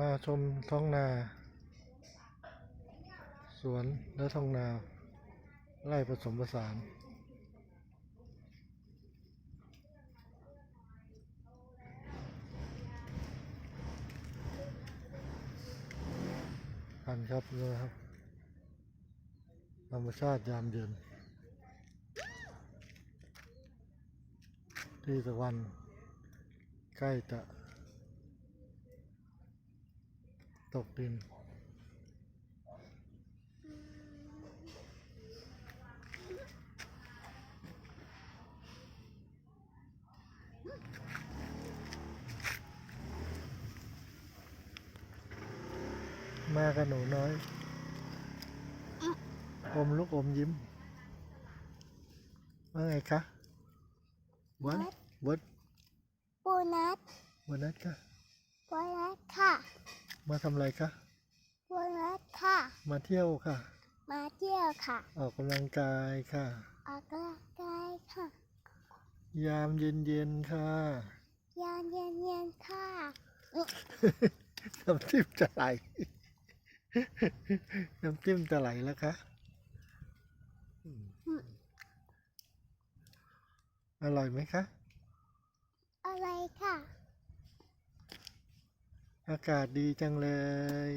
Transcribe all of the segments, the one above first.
มาชมท้องนา สวนและท้องนา ไร่ผสมผสานพันครับนี่นะครับ ธรรมชาติยามเย็น ที่ตะวันใกล้จะ ตกดิน มากับหนูน้อย อมลูกอมยิ้ม ว่าไงคะวันวัดโบนัสวันนัดค่ะโบนัสค่ะ มาทำอะไรคะโบนัสค่ะ มาเที่ยวค่ะ มาเที่ยวค่ะ ออกกำลังกายค่ะ ออกกำลังกายค่ะ ยามเย็นๆค่ะ ยานเย็นเย็นๆค่ะน้ำจิ้มจะไหลน้ำจิ้มจะไหลแล้วคะอืมอร่อยไหมคะอะไรค่ะ อากาศดีจังเลย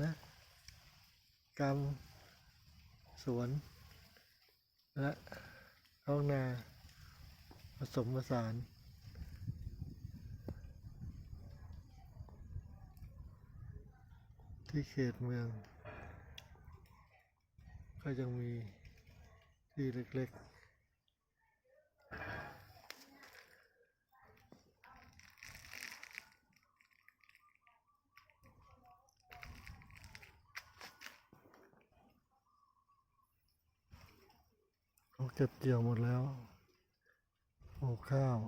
นะกำสวน และท้องนาผสมผสานที่เขตเมือง ก็ยังมีที่เล็ก ๆ เก็บเกี่ยวหมดแล้วโอข้าว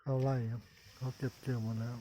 ข้าวไร่ครับเขาเก็บเกี่ยวหมดแล้ว